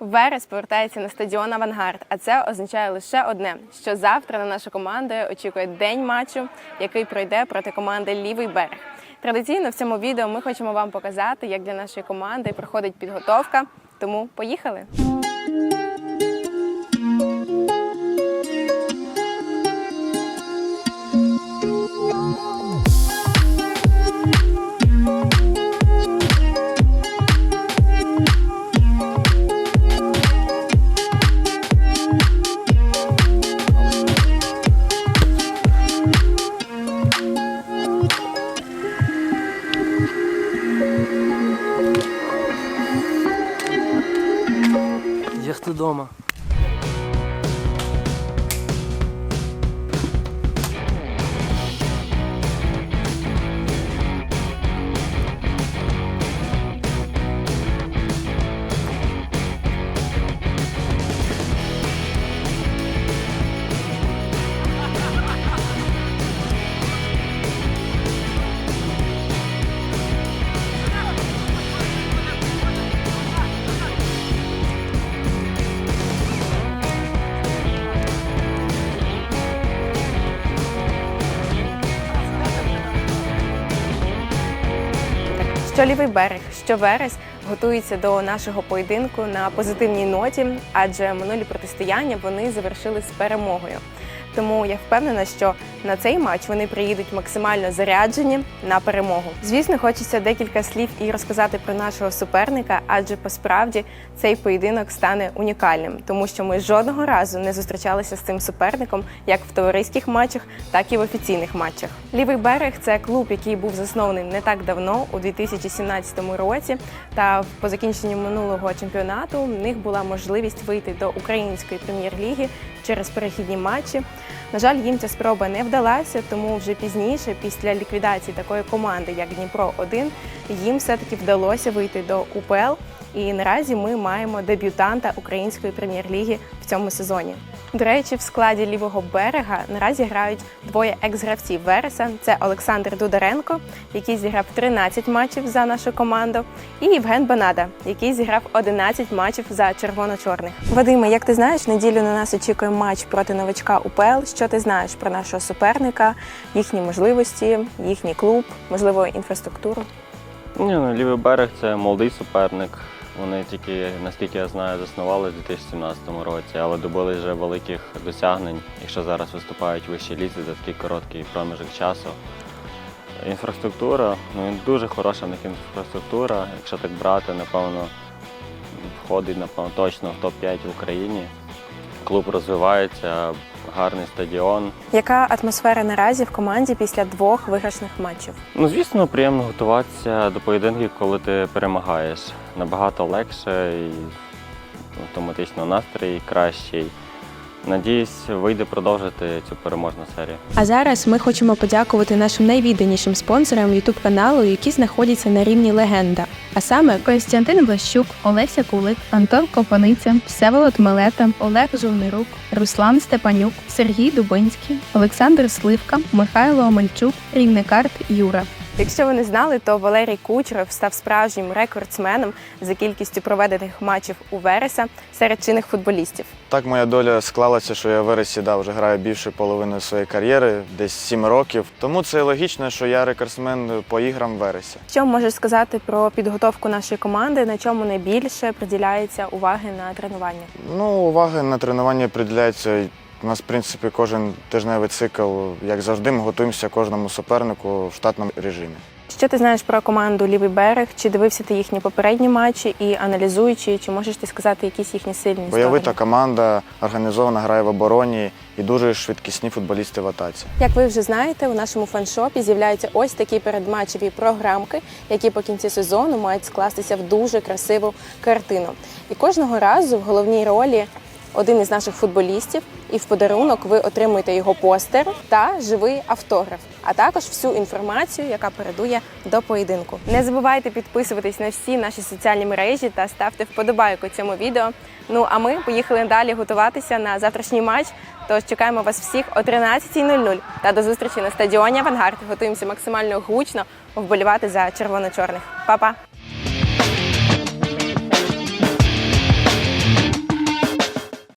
Верес повертається на стадіон Авангард, а це означає лише одне: що завтра на нашу команду очікує день матчу, який пройде проти команди Лівий берег. Традиційно в цьому відео ми хочемо вам показати, як для нашої команди проходить підготовка. Тому поїхали! Як Що лівий берег, що верес готується до нашого поєдинку на позитивній ноті, адже минулі протистояння вони завершили з перемогою. Тому я впевнена, що на цей матч вони приїдуть максимально заряджені на перемогу. Звісно, хочеться декілька слів і розказати про нашого суперника, адже посправді цей поєдинок стане унікальним, тому що ми жодного разу не зустрічалися з цим суперником як в товариських матчах, так і в офіційних матчах. Лівий берег це клуб, який був заснований не так давно, у 2017 році. Та по закінченню минулого чемпіонату в них була можливість вийти до української прем'єр-ліги через перехідні матчі. На жаль, їм ця спроба не вдалася, тому вже пізніше, після ліквідації такої команди, як Дніпро 1 їм все-таки вдалося вийти до УПЛ. І наразі ми маємо дебютанта української прем'єр-ліги в цьому сезоні. До речі, в складі лівого берега наразі грають двоє екс-гравців Вереса. Це Олександр Дударенко, який зіграв 13 матчів за нашу команду, і Євген Банада, який зіграв 11 матчів за червоно-чорних. Вадиме, як ти знаєш, неділю на нас очікує матч проти новачка УПЛ. Що ти знаєш про нашого суперника, їхні можливості, їхній клуб, можливо, інфраструктуру? Ні, ну, лівий берег це молодий суперник. Вони тільки, наскільки я знаю, заснували у 2017 році, але добили вже великих досягнень, якщо зараз виступають в вищій лізі за такий короткий проміжок часу. Інфраструктура, ну дуже хороша в них інфраструктура. Якщо так брати, напевно, входить напевно, точно в топ-5 в Україні. Клуб розвивається, гарний стадіон. Яка атмосфера наразі в команді після двох виграшних матчів? Ну, звісно, приємно готуватися до поєдинків, коли ти перемагаєш. Набагато легше і автоматично настрій кращий. Надіюсь, вийде продовжити цю переможну серію. А зараз ми хочемо подякувати нашим найвідданішим спонсорам youtube каналу, які знаходяться на рівні легенда. А саме Костянтин Блащук, Олеся Кулик, Антон Копаниця, Всеволод Мелета, Олег Жовнирук, Руслан Степанюк, Сергій Дубинський, Олександр Сливка, Михайло Омельчук, Рівникарт Юра. Якщо ви не знали, то Валерій Кучеров став справжнім рекордсменом за кількістю проведених матчів у Вереса серед чинних футболістів. Так моя доля склалася, що я в Вересі да, вже граю більше половини своєї кар'єри, десь 7 років. Тому це логічно, що я рекордсмен по іграм в Вересі. Що можеш сказати про підготовку нашої команди? На чому найбільше приділяється уваги на тренування? Ну, уваги на тренування приділяється. У нас, в принципі, кожен тижневий цикл, як завжди, ми готуємося кожному супернику в штатному режимі. Що ти знаєш про команду Лівий берег? Чи дивився ти їхні попередні матчі і аналізуючи, чи можеш ти сказати якісь їхні сильні Бойовита сторони? команда організована, грає в обороні і дуже швидкісні футболісти в атаці. Як ви вже знаєте, у нашому фаншопі з'являються ось такі передматчеві програмки, які по кінці сезону мають скластися в дуже красиву картину. І кожного разу в головній ролі один із наших футболістів, і в подарунок ви отримуєте його постер та живий автограф, а також всю інформацію, яка передує до поєдинку. Не забувайте підписуватись на всі наші соціальні мережі та ставте вподобайку цьому відео. Ну а ми поїхали далі готуватися на завтрашній матч. Тож чекаємо вас всіх о 13.00 та до зустрічі на стадіоні Авангард. Готуємося максимально гучно вболівати за червоно-чорних. Па-па!